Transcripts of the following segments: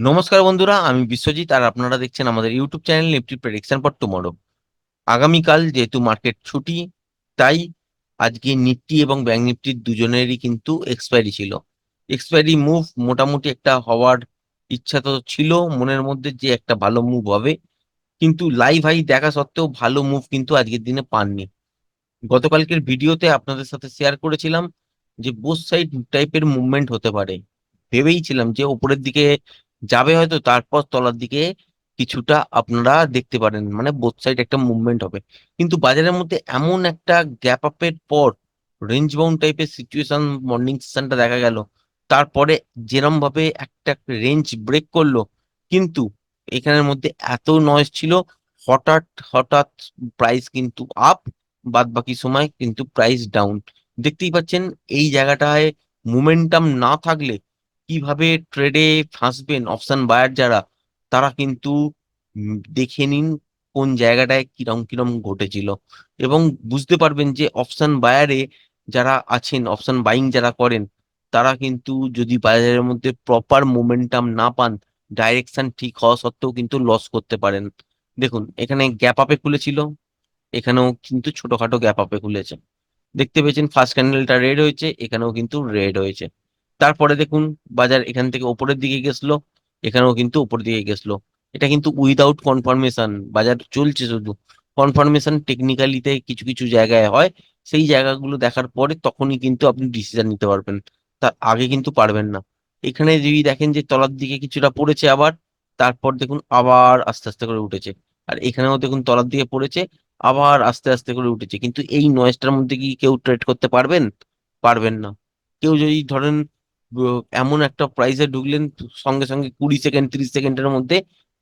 নমস্কার বন্ধুরা, আমি বিশ্বজিৎ আর আপনারা দেখছেন আমাদের YouTube channel Nifty prediction for tomorrow. আগামীকাল যেহেতু মার্কেট ছুটি, তাই আজকে নিফটি এবং ব্যাংক নিফটির দুজনেরই কিন্তু এক্সপায়ারি ছিল। এক্সপায়ারি মুভ মোটামুটি একটা হওয়ার ইচ্ছা তো ছিল, মনের মধ্যে যে একটা ভালো মুভ হবে, কিন্তু লাইভ হাই দেখা সত্ত্বেও ভালো মুভ কিন্তু আজকের দিনে পাননি। গতকালকের ভিডিওতে আপনাদের সাথে শেয়ার করেছিলাম যে বোস সাইড টাইপের মুভমেন্ট হতে পারে। ভেবেইছিলাম যে ওপরের দিকে যাবে হয়তো, তারপর তলার দিকে কিছুটা আপনারা দেখতে পারেন মানে বোথ সাইড একটা মুভমেন্ট হবে। কিন্তু বাজারের মধ্যে এমন একটা গ্যাপ আপের পর রেঞ্জ বাউন্ড টাইপের সিচুয়েশন মর্নিং সেশনটা দেখা গেল। তারপরে যেরম ভাবে একটা রেঞ্জ ব্রেক করল, কিন্তু এখানের মধ্যে এত নয়েজ ছিল, হঠাৎ হঠাৎ প্রাইস কিন্তু আপ বাদ বাকি সময় কিন্তু প্রাইস ডাউন দেখতেই পাচ্ছেন, এই জায়গাটায় মোমেন্টাম না থাকলে কীভাবে ট্রেডে ফাঁসবেন অপশন বায়ার যারা, তারা কিন্তু দেখে নিন কোন জায়গাটায় কিরম কিরম ঘটেছিল। এবং বুঝতে পারবেন যে অপশন বায়ারে যারা আছেন অপশন বাইং যারা করেন, তারা কিন্তু যদি বাজারের মধ্যে প্রপার মোমেন্টাম না পান ডাইরেকশন ঠিক হওয়া সত্ত্বেও কিন্তু লস করতে পারেন। দেখুন, এখানে গ্যাপ আপে খুলেছিল, এখানেও কিন্তু ছোটখাটো গ্যাপ আপে খুলেছে। দেখতে পেয়েছেন ফার্স্ট ক্যান্ডেলটা রেড হয়েছে, এখানেও কিন্তু রেড হয়েছে। তারপরে দেখুন, বাজার এখান থেকে ওপরের দিকে গেছলো, এখানেও কিন্তু উপর দিকে গেছলো। এটা কিন্তু উইদাউট কনফার্মেশন বাজার চলছে শুধু। কনফার্মেশন টেকনিক্যালিতে কিছু কিছু জায়গায় হয়, সেই জায়গাগুলো দেখার পরে তখনই কিন্তু আপনি ডিসিশন নিতে পারবেন। তার আগে কিন্তু পারবেন না। এখানে যদি দেখেন যে তলার দিকে কিছুটা পড়েছে আবার, তারপর দেখুন আবার আস্তে আস্তে করে উঠেছে। আর এখানেও দেখুন তলার দিকে পড়েছে, আবার আস্তে আস্তে করে উঠেছে। কিন্তু এই নয়েজটার মধ্যে কি কেউ ট্রেড করতে পারবেন? পারবেন না। কেউ যদি ধরেন এমন একটা প্রাইসে ঢুকলেন, সঙ্গে সঙ্গে কুড়ি সেকেন্ড তিরিশ সেকেন্ডের মধ্যে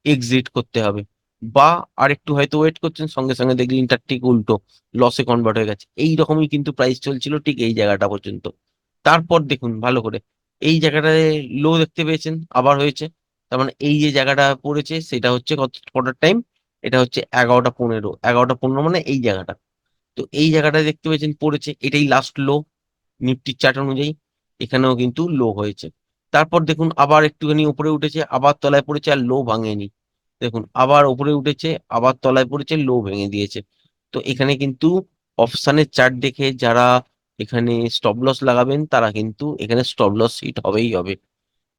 এক্সিট করতে হবে। বা আর একটু হয়তো ওয়েট করছেন, সঙ্গে সঙ্গে দেখলেন তার ঠিক উল্টো লসে কনভার্ট হয়ে গেছে। এই রকমই কিন্তু প্রাইস চলছিল ঠিক এই জায়গাটা পর্যন্ত। তারপর দেখুন, ভালো করে। এই জায়গাটায় লো দেখতে পেয়েছেন, আবার হয়েছে। তার মানে এই যে জায়গাটা পড়েছে, সেটা হচ্ছে কত কটার টাইম এটা হচ্ছে এগারোটা পনেরো। এগারোটা পনেরো মানে এই জায়গাটা। তো এই জায়গাটা দেখতে পেয়েছেন, পড়েছে, এটাই লাস্ট লো নিফটির চার্ট অনুযায়ী। এখানেও কিন্তু লো হয়েছে। তারপর দেখুন আবার একটুখানি উপরে উঠেছে, আবার তলায় পড়েছে আর লো ভাঙেনি। দেখুন আবার উপরে উঠেছে, আবার তলায় পড়েছে, লো ভেঙে দিয়েছে। তো এখানে কিন্তু অপশানের চার্ট দেখে যারা এখানে স্টপ লস লাগাবেন, তারা কিন্তু এখানে স্টপ লস হিট হবেই হবে।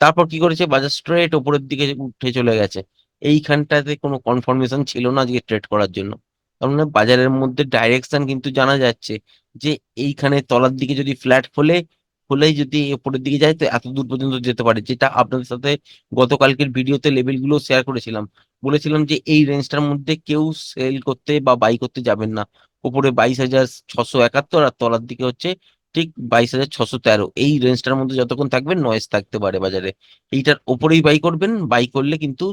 তারপর কি করেছে? বাজার স্ট্রেট উপরের দিকে উঠে চলে গেছে। এইখানটাতে কোনো কনফার্মেশন ছিল না যে ট্রেড করার জন্য। তার মানে বাজারের মধ্যে ডাইরেকশন কিন্তু জানা যাচ্ছে যে এইখানে তলার দিকে যদি ফ্ল্যাট খোলে খোলেই যদি উপরের দিকে যায়, তো এত দূর পর্যন্ত যেতে পারে। যেটা আপনাদের সাথে গতকালকের ভিডিওতে লেভেলগুলো শেয়ার করেছিলাম। বলেছিলাম যে এই রেঞ্জটার মধ্যে কেউ সেল করতে বা বাই করতে যাবেন না। উপরে বাইশ হাজার ছশো একাত্তর আর তলার দিকে হচ্ছে ঠিক বাইশ হাজার ছশো তেরো। এই রেঞ্জটার মধ্যে যতক্ষণ থাকবেন নয়েজ থাকতে পারে বাজারে। এইটার ওপরেই বাই করবেন। বাই করলে কিন্তু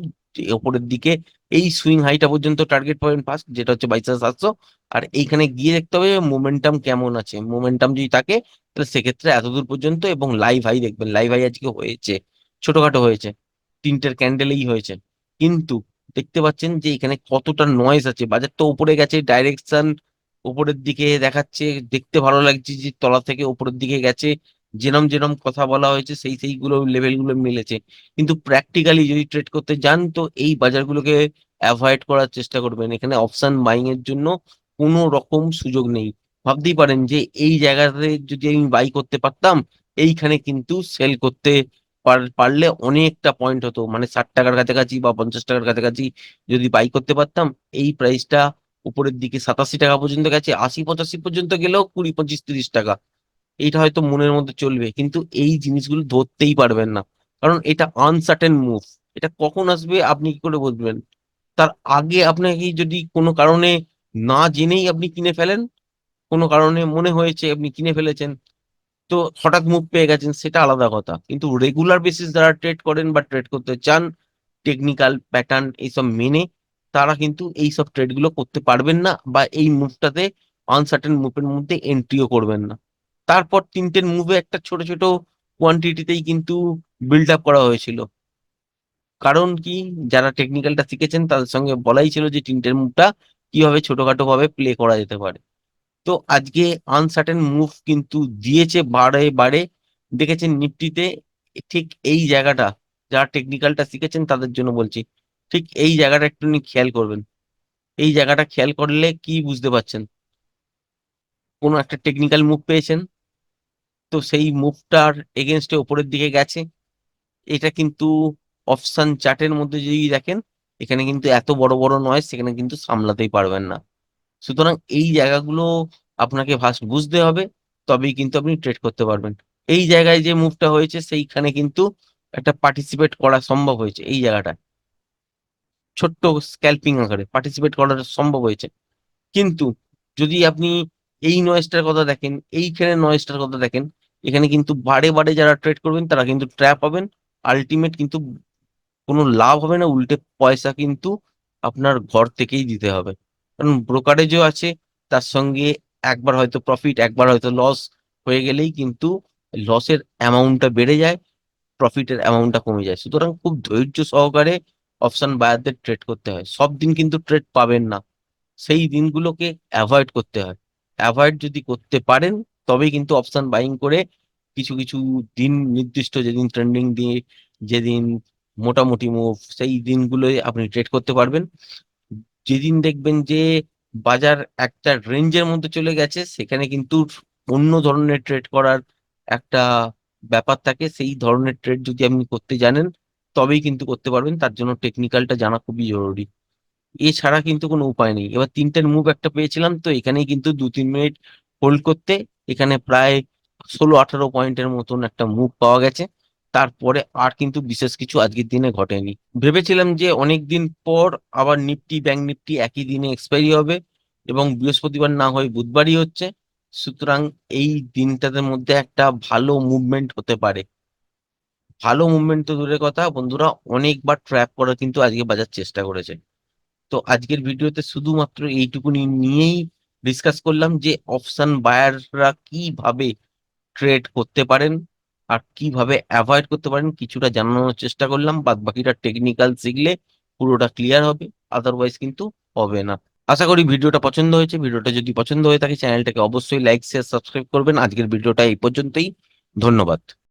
ওপরের দিকে এই সুইং হাইটা পর্যন্ত টার্গেট পাবেন ফার্স্ট যেটা হচ্ছে বাইশ হাজার সাতশো আর এইখানে গিয়ে দেখতে হবে মোমেন্টাম কেমন আছে। মোমেন্টাম যদি থাকে, তাহলে সেক্ষেত্রে এতদূর পর্যন্ত এবং লাইভ হাই দেখবেন। লাইভ হাই আজকে হয়েছে, ছোটখাটো হয়েছে, তিনটের ক্যান্ডেলেই হয়েছে। কিন্তু দেখতে পাচ্ছেন যে এখানে কতটা নয়েজ আছে। বাজার তো উপরে গেছে ডাইরেকশন উপরের দিকে দেখাচ্ছে। দেখতে ভালো লাগছে যে তলা থেকে উপরের দিকে গেছে। যেরম যেরম কথা বলা হয়েছে, সেই সেইগুলো লেভেলগুলো মিলেছে। কিন্তু প্র্যাকটিক্যালি যদি ট্রেড করতে যান, তো এই বাজারগুলোকে অ্যাভয়েড করার চেষ্টা করবেন। এখানে অপশন বাইং এর জন্য কোনো রকম সুযোগ নেই। ভাবতেই পারেন যে এই জায়গাতে যদি আমি বাই করতে পারতাম, এইখানে কিন্তু সেল করতে পার- পারলে অনেকটা পয়েন্ট হতো। মানে ষাট টাকার কাছাকাছি বা পঞ্চাশ টাকার কাছাকাছি যদি বাই করতে পারতাম, এই প্রাইসটা উপরের দিকে সাতাশি টাকা পর্যন্ত গেছে, আশি পঁচাশি পর্যন্ত গেলেও কুড়ি, পঁচিশ, তিরিশ টাকা। এইটা হয়তো মনের মধ্যে চলবে, কিন্তু এই জিনিসগুলো ধরতেই পারবেন না। কারণ এটা আনসার্টেন মুভ এটা কখন আসবে আপনি কি করে বুঝবেন? তার আগে আপনাকে যদি কোনো কারণে না জেনেই আপনি কিনে ফেলেন, কোনো কারণে মনে হয়েছে আপনি কিনে ফেলেছেন, তো হঠাৎ মুভ পেয়ে গেছেন, সেটা আলাদা কথা। কিন্তু রেগুলার বেসিস যারা ট্রেড করেন বা ট্রেড করতে চান টেকনিক্যাল প্যাটার্ন এইসব মেনে, তারা কিন্তু এই সব ট্রেডগুলো করতে পারবেন না বা এই মুভটাতে আনসার্টেন মুভের মধ্যে এন্ট্রিও করবেন না। তারপর তিনটের মুভে একটা ছোট ছোট কোয়ান্টিটিতেই কিন্তু বিল্ড আপ করা হয়েছিল। কারণ কি? যারা টেকনিক্যালটা শিখেছেন, তাদের সঙ্গে বলাই ছিল যে তিনটের মুভটা কীভাবে ছোটখাটো ভাবে প্লে করা যেতে পারে। তো আজকে আনসার্টেন মুভ কিন্তু দিয়েছে বারে বারে। দেখেছেন নিফটিতে ঠিক এই জায়গাটা, যারা টেকনিক্যালটা শিখেছেন তাদের জন্য বলছি, ঠিক এই জায়গাটা একটু খেয়াল করবেন। এই জায়গাটা খেয়াল করলে কি বুঝতে পারছেন? কোনো একটা টেকনিক্যাল মুভ পেয়েছেন তো সেই মুভটার এগেনস্টে ওপরের দিকে গেছে। এটা কিন্তু অপশন চার্টের মধ্যে যদি দেখেন, এখানে কিন্তু এত বড় বড় নয় সেখানে কিন্তু সামলাতেই পারবেন না। সুতরাং এই জায়গাগুলো আপনাকে ফার্স্ট বুঝতে হবে, তবেই কিন্তু আপনি ট্রেড করতে পারবেন। এই জায়গায় যে মুভটা হয়েছে, সেইখানে কিন্তু একটা পার্টিসিপেট করা সম্ভব হয়েছে এই জায়গাটা। ছোট্ট স্ক্যাল্পিং আকারে পার্টিসিপেট করা সম্ভব হয়েছে। কিন্তু যদি আপনি এই নয়েজটার কথা দেখেন, এইখানে নয়েজটার কথা দেখেন এখানে কিন্তু বারে বারে যারা ট্রেড করবেন, তারা কিন্তু ট্র্যাপ হবেন। আলটিমেট কিন্তু কোনো লাভ হবে না, উল্টে পয়সা কিন্তু আপনার ঘর থেকেই দিতে হবে। কারণ ব্রোকারেজও আছে, তার সঙ্গে একবার হয়তো প্রফিট একবার হয়তো লস হয়ে গেলেই কিন্তু লসের অ্যামাউন্টটা বেড়ে যায় প্রফিটের অ্যামাউন্টটা কমে যায়। সুতরাং খুব ধৈর্য সহকারে অপশন বায়ারদের ট্রেড করতে হয়। সব দিন কিন্তু ট্রেড পাবেন না। সেই দিনগুলোকে অ্যাভয়েড করতে হয়। অ্যাভয়েড যদি করতে পারেন তবেই কিন্তু অপশন বাইং করে কিছু কিছু দিন নির্দিষ্ট যেদিন ট্রেন্ডিং দিয়ে যেদিন মোটামুটি মুভ সেই দিনগুলোই আপনি ট্রেড করতে পারবেন। যেদিন দেখবেন যে বাজার একটা রেঞ্জের মধ্যে চলে গেছে, সেখানে কিন্তু অন্য ধরনের ট্রেড করার একটা ব্যাপার থাকে। সেই ধরনের ট্রেড যদি আপনি করতে জানেন, তবেই কিন্তু করতে পারবেন। তার জন্য টেকনিক্যালটা জানা খুবই জরুরি। এছাড়া কিন্তু কোনো উপায় নেই। এবার তিনটের মুভ একটা পেয়েছিলাম, তো এখানেই কিন্তু দু, তিন মিনিট হোল্ড করতে এখানে প্রায় ষোলো আঠারো পয়েন্টের মতন একটা মুভ পাওয়া গেছে। তারপরে আর কিন্তু বিশেষ কিছু আজকের দিনে ঘটেনি। ভেবেছিলাম যে অনেক দিন পর আবার নিফটি, ব্যাংক নিফটি একই দিনে এক্সপায়ারি হবে এবং বৃহস্পতিবার না হয়ে বুধবারই হচ্ছে। সুতরাং এই দিনটাদের মধ্যে একটা ভালো মুভমেন্ট হতে পারে। ভালো মুভমেন্ট তো দূরের কথা, বন্ধুরা অনেকবার ট্র্যাপ করা কিন্তু আজকে বাজার চেষ্টা করেছে। তো আজকের ভিডিওতে শুধুমাত্র এইটুকুনি নিয়েই ডিসকাস করলাম যে অপশন বায়াররা কীভাবে ট্রেড করতে পারেন আর কীভাবে অ্যাভয়েড করতে পারেন কিছুটা জানানোর চেষ্টা করলাম বাদ বাকিটা টেকনিক্যাল শিখলে পুরোটা ক্লিয়ার হবে আদারওয়াইজ কিন্তু হবে না। আশা করি ভিডিওটা পছন্দ হয়েছে, ভিডিওটা যদি পছন্দ হয়ে থাকে চ্যানেলটাকে অবশ্যই লাইক শেয়ার সাবস্ক্রাইব করবেন। আজকের ভিডিওটা এই পর্যন্তই, ধন্যবাদ।